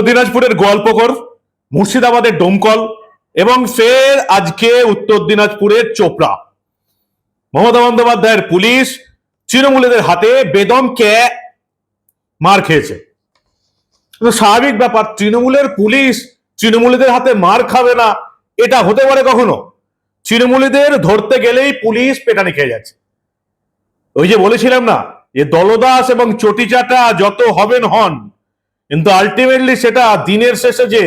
উত্তর দিনাজপুরের গোয়ালপুকুর মুর্শিদাবাদের ডোমকল এবং ফের আজকে উত্তর দিনাজপুরের চোপড়া। মমতা বন্দ্যোপাধ্যায়ের পুলিশ তৃণমূলীদের হাতে বেদম কে মার খেয়েছে। স্বাভাবিক ব্যাপার, তৃণমূলের পুলিশ তৃণমূলীদের হাতে মার খাবে না, এটা হতে পারে কখনো? তৃণমূলীদের ধরতে গেলেই পুলিশ পেটানি খেয়ে যাচ্ছে। ওই যে বলেছিলাম না যে দলদাস এবং চটিচাটা যত হবেন হন কিন্তু আলটিমেটলি সেটা দিনের শেষে যে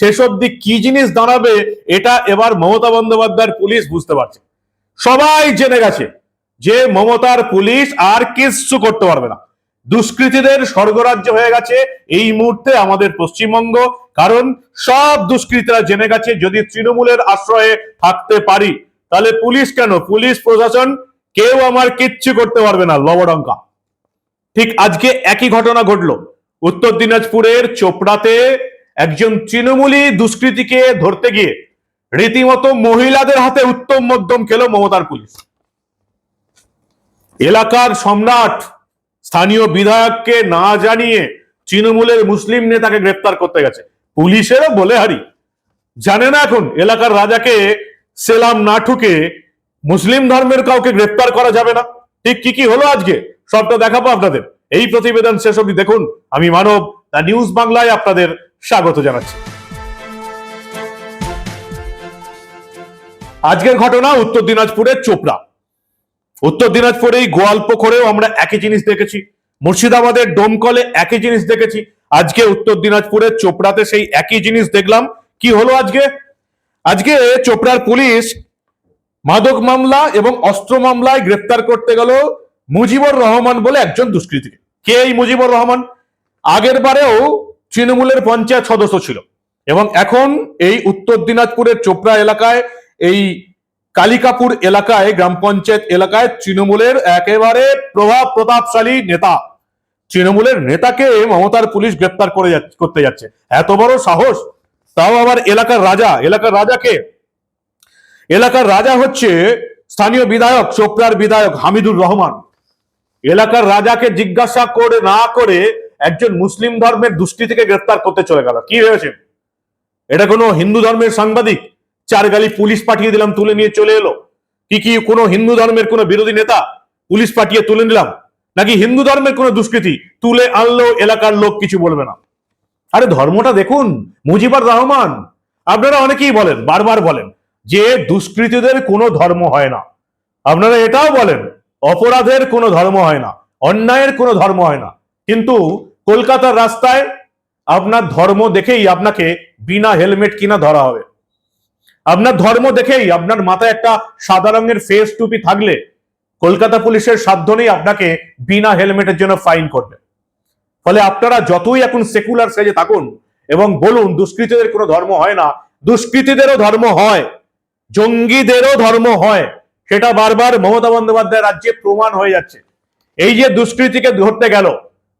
শেষ অব্দি কি জিনিস দাঁড়াবে, এটা এবার মমতা বন্দ্যোপাধ্যায়ের পুলিশ বুঝতে পারছে। সবাই জেনে গেছে যে মমতার পুলিশ আর কিচ্ছু করতে পারবে না। দুষ্কৃতীদের স্বর্গরাজ্য হয়ে গেছে এই মুহূর্তে আমাদের পশ্চিমবঙ্গ, কারণ সব দুষ্কৃতীরা জেনে গেছে যদি তৃণমূলের আশ্রয়ে থাকতে পারি, তাহলে পুলিশ কেন? পুলিশ প্রশাসন, কেউ আমার কিচ্ছু করতে পারবে না, লবডঙ্কা। ঠিক আজকে একই ঘটনা ঘটলো। উত্তর দিনাজপুরের চোপড়াতে একজন তৃণমূলী দুষ্কৃতীকে ধরতে গিয়ে রীতিমতো মহিলাদের হাতে উত্তম মধ্যম খেলো মমতার পুলিশ। এলাকার সম্রাট স্থানীয় বিধায়ককে না জানিয়ে তৃণমূলের মুসলিম নেতাকে গ্রেপ্তার করতে গেছে। পুলিশেরও বলে হারি জানে না এখন এলাকার রাজাকে সেলাম না ঠুকে মুসলিম ধর্মের কাউকে গ্রেপ্তার করা যাবে না। ঠিক কি কি হলো আজকে? সবটা দেখাবো আপনাদের। এই প্রতিবেদন শেষ অবধি দেখুন। আমি মানব দ্য নিউজ বাংলায় আপনাদের স্বাগত জানাচ্ছি। আজকের ঘটনা উত্তর দিনাজপুরের চোপড়া। উত্তর দিনাজপুরে এই গোয়ালপুকুরেও আমরা একই জিনিস দেখেছি। মুর্শিদাবাদের ডোমকলে একই জিনিস দেখেছি। আজকে উত্তর দিনাজপুরের চোপড়াতে সেই একই জিনিস দেখলাম। কি হলো আজকে? আজকে চোপড়ার পুলিশ মাদক মামলা এবং অস্ত্র মামলায় গ্রেপ্তার করতে গেল মুজিবুর রহমান বলে একজন দুষ্কৃতীকে। কে এই মুজিবুর রহমান? আগের বারেও তৃণমূলের পঞ্চায়েত সদস্য ছিল। এবং এখন এই উত্তর দিনাজপুরের চোপড়া এলাকায়, এই কালিকাপুর এলাকায়, গ্রাম পঞ্চায়েত এলাকায় তৃণমূলের একেবারে প্রভাব প্রতাপশালী নেতা। তৃণমূলের নেতাকে মমতার পুলিশ গ্রেপ্তার করে করতে যাচ্ছে। এত বড় সাহস? তাও আবার এলাকার রাজা। এলাকার রাজাকে? এলাকার রাজা হচ্ছে স্থানীয় বিধায়ক, চোপড়ার বিধায়ক হামিদুর রহমান। এলাকার রাজাকে জিজ্ঞাসা করে না করে একজন মুসলিম ধর্মের দুষ্টি থেকে গ্রেফতার করতে চলে গেল। কি ভেবেছেন এটা কোনো হিন্দু ধর্মের সাংবাদিক? চার গালি পুলিশ পাঠিয়ে দিলাম, তুলে নিয়ে চলে এলো। কি কি কোনো হিন্দু ধর্মের কোনো বিরোধী নেতা পুলিশ পাঠিয়ে তুলে নিলাম? নাকি হিন্দু ধর্মের কোনো দুষ্কৃতি তুলে আনলেও এলাকার লোক কিছু বলবে না? আরে ধর্মটা দেখুন, মুজিবুর রহমান। আপনারা অনেকেই বলেন, বারবার বলেন, যে দুষ্কৃতীদের কোনো ধর্ম হয় না। আপনারা এটাও বলেন অপরাধের কোনো ধর্ম হয় না, অন্যায়ের কোনো ধর্ম হয় না। কিন্তু কলকাতার রাস্তায় আপনার ধর্ম দেখেই আপনাকে বিনা হেলমেট কিনা ধরা হবে। আপনার ধর্ম দেখেই আপনার মাথায় একটা সাদা রঙের ফেস টুপি থাকলে কলকাতা পুলিশের সাধ্য নেই আপনাকে বিনা হেলমেটের জন্য ফাইন করবে ফলে আপনারা যতই এখন সেকুলার সেজে থাকুন এবং বলুন, দুষ্কৃতীদের কোনো ধর্ম হয় না। দুষ্কৃতীদেরও ধর্ম হয়, জঙ্গিদেরও ধর্ম হয়। সেটা বারবার মমতা বন্দ্যোপাধ্যায় রাজ্যে প্রমাণ হয়ে যাচ্ছে। এই যে দুষ্কৃতিকে ধরতে গেল,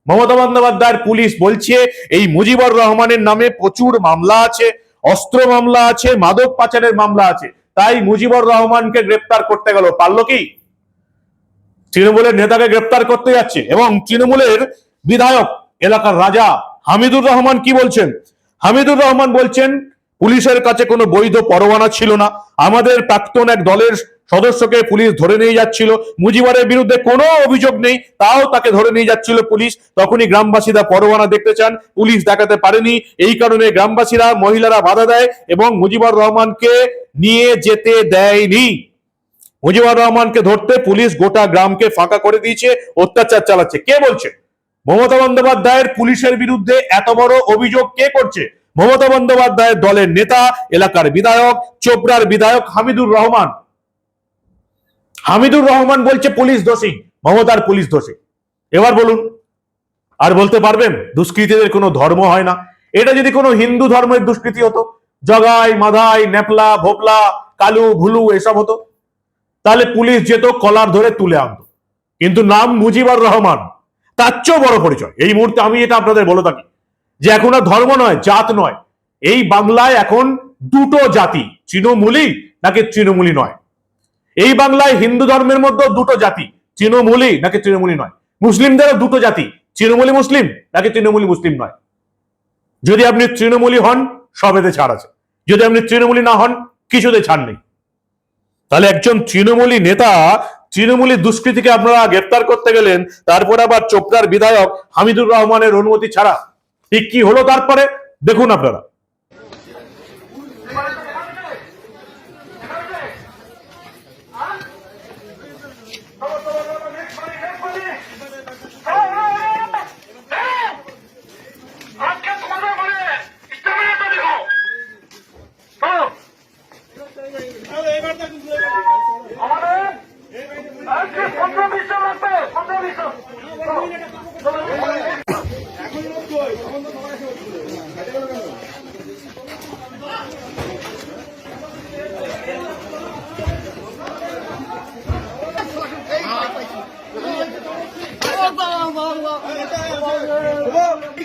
মমতা বন্দ্যোপাধ্যায়ের পুলিশ বলছে, এই মুজিবুর রহমানের নামে প্রচুর মামলা আছে, অস্ত্র মামলা আছে, মাদক পাচারের মামলা আছে। তাই মুজিবুর রহমানকে গ্রেপ্তার করতে গেল। পারল কি? তৃণমূলের নেতাকে গ্রেপ্তার করতে যাচ্ছে এবং তৃণমূলের বিধায়ক এলাকার রাজা হামিদুর রহমান কি বলছেন? হামিদুর রহমান বলছেন পুলিশের কাছে কোনো বৈধ পরোয়ানা ছিল না। আমাদের প্রাক্তন এক দলের সদস্যকে পুলিশ ধরে নিয়ে যাচ্ছিল। মুজিবরের বিরুদ্ধে কোনো অভিযোগ নেই, তাও তাকে ধরে নিয়ে যাচ্ছিল পুলিশ। তখনই গ্রামবাসীরা পরোয়ানা দেখতে চান, পুলিশ দেখাতে পারেনি। এই কারণে গ্রামবাসীরা, মহিলারা বাধা দেয় এবং মুজিবুর রহমানকে নিয়ে যেতে দেয়নি। মুজিবুর রহমানকে ধরতে পুলিশ গোটা গ্রামকে ফাঁকা করে দিয়েছে, অত্যাচার চালাচ্ছে। কে বলছে? মমতা বন্দ্যোপাধ্যায়ের পুলিশের বিরুদ্ধে এত বড় অভিযোগ কে করছে? মমতা বন্দ্যোপাধ্যায়ের দলের নেতা, এলাকার বিধায়ক, চোপড়ার বিধায়ক হামিদুর রহমান। হামিদুর রহমান বলছে পুলিশ দোষী, মমতার পুলিশ দোষী। এবার বলুন, আর বলতে পারবেন, দুষ্কৃতীদের কোনো ধর্ম হয় না। এটা যদি কোনো হিন্দু ধর্মের দুষ্কৃতি হতো, জগাই, মাধাই, নেপলা, ভোপলা, কালু, ভুলু, এসব হতো, তাহলে পুলিশ যেত, কলার ধরে তুলে আনতো। কিন্তু নাম মুজিবুর রহমান, তার চেয়েও বড় পরিচয়। এই মুহূর্তে আমি এটা আপনাদের বলে থাকি। যে এখন আর ধর্ম নয়, জাত নয়। এই বাংলায় এখন দুটো জাতি তৃণমূলী নাকি তৃণমূলী নয়। এই বাংলায় হিন্দু ধর্মের মধ্যে দুটো জাতি তৃণমূলী নাকি তৃণমূলী নয়। মুসলিমদেরও দুটো জাতি তৃণমূলী মুসলিম নাকি তৃণমূলী মুসলিম নয়। যদি আপনি তৃণমূলী হন সবেতে ছাড় আছে। যদি আপনি তৃণমূলী না হন, কিছুতে ছাড় নেই। তাহলে একজন তৃণমূলী নেতা তৃণমূলী দুষ্কৃতীকে আপনারা গ্রেপ্তার করতে গেলেন, তারপরে আবার চোপড়ার বিধায়ক হামিদুর রহমানের অনুমতি ছাড়া ঠিক কি হলো তারপরে? দেখুন আপনারা।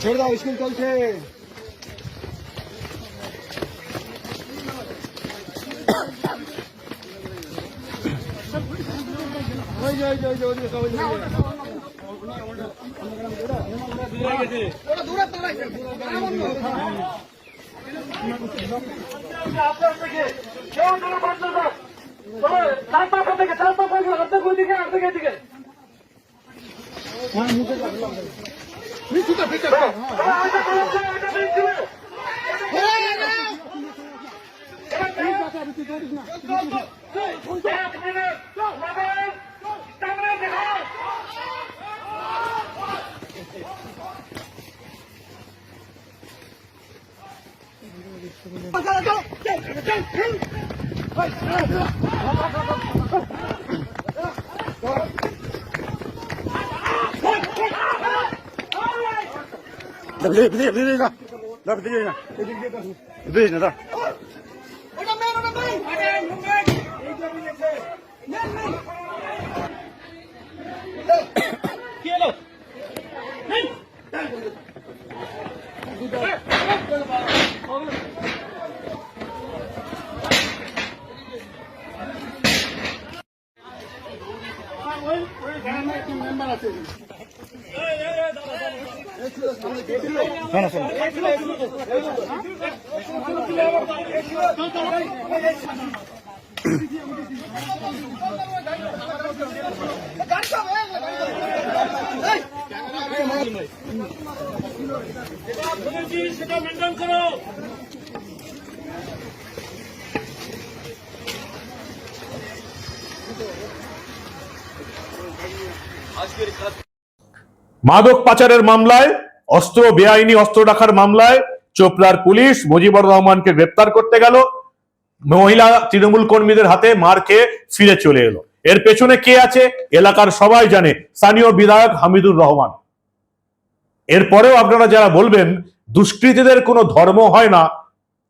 ছেড়ে দাও স্কুল চলছে ওই যে, ওই যে, ওই যে, ওই যে, ওই যে, ওই যে। আপনার থেকে কেউ যেন বাদ না যাও। চলো, চার পাঁচটা থেকে, চার থেকে, অর্ধেক ওইদিকে, অর্ধেক এদিকে। চলো, ওইটা ভিতরে, ভিতরে, ভিতরে যা। যা, ভিতরে যা। এদিক দিয়ে যাস। ভিতরে যা, যা। শোনো, মাদক পাচারের মামলায় অস্ত্র বেআইনি অস্ত্র রাখার মামলায় চোপড়ার পুলিশ মুজিবুর রহমানকে গ্রেপ্তার করতে গেল। মহিলা তৃণমূল কর্মীদের হাতে মার খেয়ে ফিরে চলে এলো। এর পেছনে কে আছে? এলাকার সবাই জানে, স্থানীয় বিধায়ক হামিদুর রহমান। এরপরেও আপনারা যারা বলবেন, দুষ্কৃতীদের কোনো ধর্ম হয় না,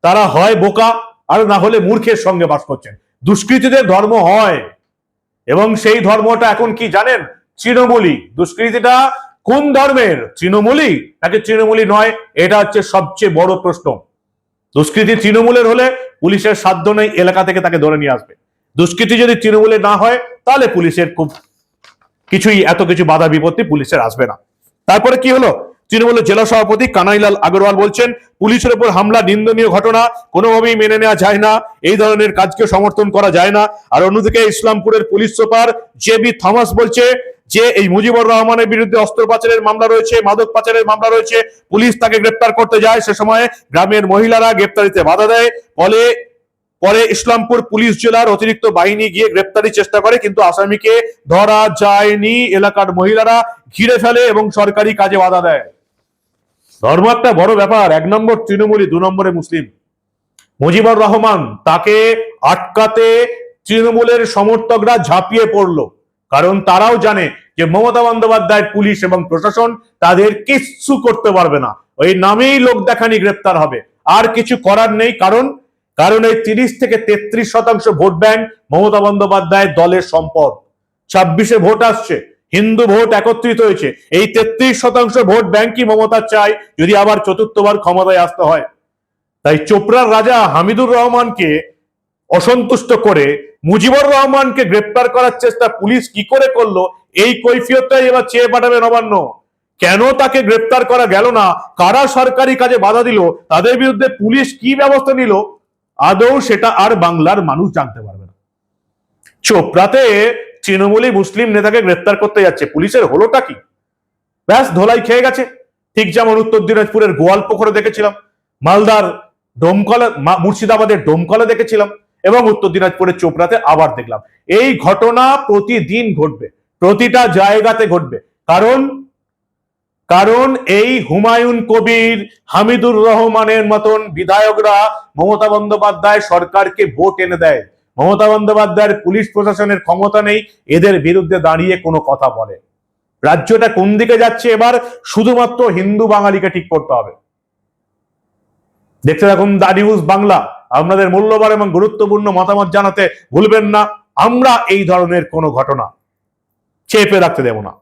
তারা হয় বোকা, আর না হলে মূর্খের সঙ্গে বাস করছেন। দুষ্কৃতীদের ধর্ম হয়, এবং সেই ধর্মটা এখন কি জানেন? তৃণমূলী দুষ্কৃতিটা কোন ধর্মের? তৃণমূলই? নাকি তৃণমূলী নয়? এটা হচ্ছে সবচেয়ে বড় প্রশ্ন। দুষ্কৃতি তৃণমূলের হলে পুলিশের সাধ্য নেই এলাকা থেকে তাকে ধরে নিয়ে আসবে। দুষ্কৃতি যদি তৃণমূলে না হয়, তাহলে পুলিশের খুব কিছুই, এত কিছু বাধা বিপত্তি পুলিশের আসবে না। তারপরে কি হলো? তৃণমূলের জেলা সভাপতি কানাইলাল আগরওয়াল বলছেন, পুলিশের উপর হামলা, নিন্দনীয় ঘটনা, কোনোভাবেই মেনে নেওয়া যায় না, এই ধরনের কাজকে সমর্থন করা যায় না। আর অন্যদিকে ইসলামপুরের police super J B Thomas বলছে যে, এই মুজিবুর রহমানের বিরুদ্ধে অস্ত্র পাচারের মামলা রয়েছে, মাদক পাচারের মামলা রয়েছে, পুলিশ তাকে গ্রেপ্তার করতে যায়। সে সময় গ্রামের মহিলারা গ্রেপ্তারিতে বাধা দেয়, ফলে পরে ইসলামপুর পুলিশ জেলার অতিরিক্ত বাহিনী গিয়ে গ্রেপ্তারির চেষ্টা করে, কিন্তু আসামিকে ধরা যায়নি। এলাকার মহিলারা ঘিরে ফেলে এবং সরকারি কাজে বাধা দেয়। ধর্ম একটা বড় ব্যাপার। এক নম্বর তৃণমূলী দু নম্বরে মুসলিম। মুজিবুর রহমান তাকে আটকাতে তৃণমূলের সমর্থকরা ঝাঁপিয়ে পড়ল। কারণ তারাও জানে যে মমতা বন্দ্যোপাধ্যায়ের পুলিশ এবং প্রশাসন তাদের কিচ্ছু করতে পারবে না। ওই নামেই লোক দেখানি গ্রেপ্তার হবে। আর কিছু করার নেই, কারণ কারণ এই তিরিশ থেকে তেত্রিশ শতাংশ ভোট ব্যাংক মমতা বন্দ্যোপাধ্যায়ের দলের সম্পদ। ছাব্বিশে ভোট আসছে। হিন্দু ভোট একত্রিত হয়েছে। এই তেত্রিশ শতাংশ ভোট ব্যাংকই মমতা চায় যদি আবার চতুর্থবার ক্ষমতায় আসতে হয়। তাই চোপড়ার রাজা হামিদুর রহমানকে অসন্তুষ্ট করে মুজিবুর রহমানকে গ্রেপ্তার করার চেষ্টা পুলিশ কি করে করল, এই কৈফিয়তটাই এবার চেয়ে পাঠাবে নবান্ন। কেন তাকে গ্রেপ্তার করা গেল না? কারা সরকারি কাজে বাধা দিল? তাদের বিরুদ্ধে পুলিশ কি ব্যবস্থা নিল? আদৌ সেটা আর বাংলার মানুষ জানতে পারবে না। চোপড়াতে তৃণমূলী মুসলিম নেতাকে গ্রেপ্তার করতে যাচ্ছে। পুলিশের হলোটা কি? ব্যাস, ধোলাই খেয়ে গেছে। ঠিক যেমন উত্তর দিনাজপুরের গোয়ালপুকুরে দেখেছিলাম, মালদার ডোমকলে মুর্শিদাবাদের ডোমকলে দেখেছিলাম এবং উত্তর দিনাজপুরের চোপড়াতে আবার দেখলাম। এই ঘটনা প্রতিদিন ঘটবে, প্রতিটা জায়গাতে ঘটবে। কারণ কারণ এই হুমায়ুন কবির, হামিদুর রহমানের মতন বিধায়করা মমতা বন্দ্যোপাধ্যায় সরকারকে ভোট এনে দেয়। মমতা বন্দ্যোপাধ্যায়ের পুলিশ প্রশাসনের ক্ষমতা নেই, এদের বিরুদ্ধে দাঁড়িয়ে কোনো কথা বলে। রাজ্যটা কোন দিকে যাচ্ছে এবার? শুধুমাত্র হিন্দু বাঙালিকে ঠিক করতে হবে। দেখতে থাকুন দা নিউজ বাংলা। আপনাদের মূল্যবান এবং গুরুত্বপূর্ণ মতামত জানাতে ভুলবেন না। আমরা এই ধরনের কোনো ঘটনা চেপে রাখতে দেব না।